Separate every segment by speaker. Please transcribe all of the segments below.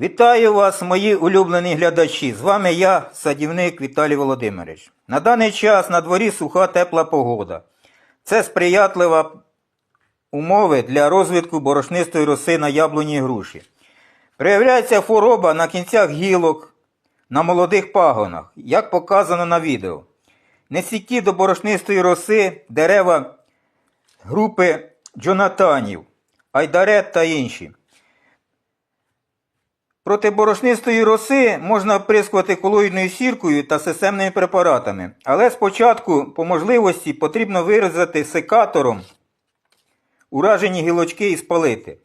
Speaker 1: Вітаю вас, мої улюблені глядачі. З вами я, садівник Віталій Володимирович. На даний час на дворі суха тепла погода. Це сприятлива умови для розвитку борошнистої роси на яблуні і груші. Проявляється хвороба на кінцях гілок, на молодих пагонах, як показано на відео. Несікі до борошнистої роси дерева групи Джонатанів, Айдарет та інші. Проти борошнистої роси можна оприскувати колоїдною сіркою та системними препаратами, але спочатку, по можливості, потрібно вирізати секатором уражені гілочки і спалити.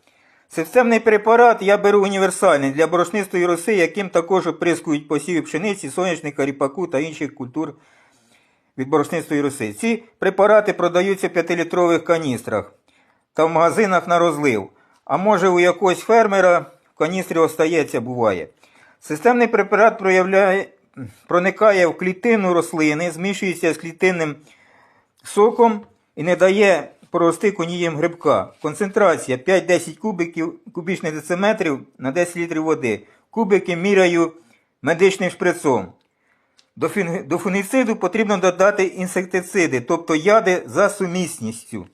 Speaker 1: Системний препарат я беру універсальний для борошнистої роси, яким також оприскують посіви пшениці, соняшника, ріпаку та інших культур від борошнистої роси. Ці препарати продаються в 5-літрових каністрах та в магазинах на розлив. А може у якогось фермера каністрі остається, буває. Системний препарат проявляє, проникає в клітину рослини, змішується з клітинним соком і не дає порости конієм грибка. Концентрація 5-10 кубиків, кубічних дециметрів на 10 літрів води. Кубики міряю медичним шприцом. До, фунгіциду потрібно додати інсектициди, тобто яди за сумісністю.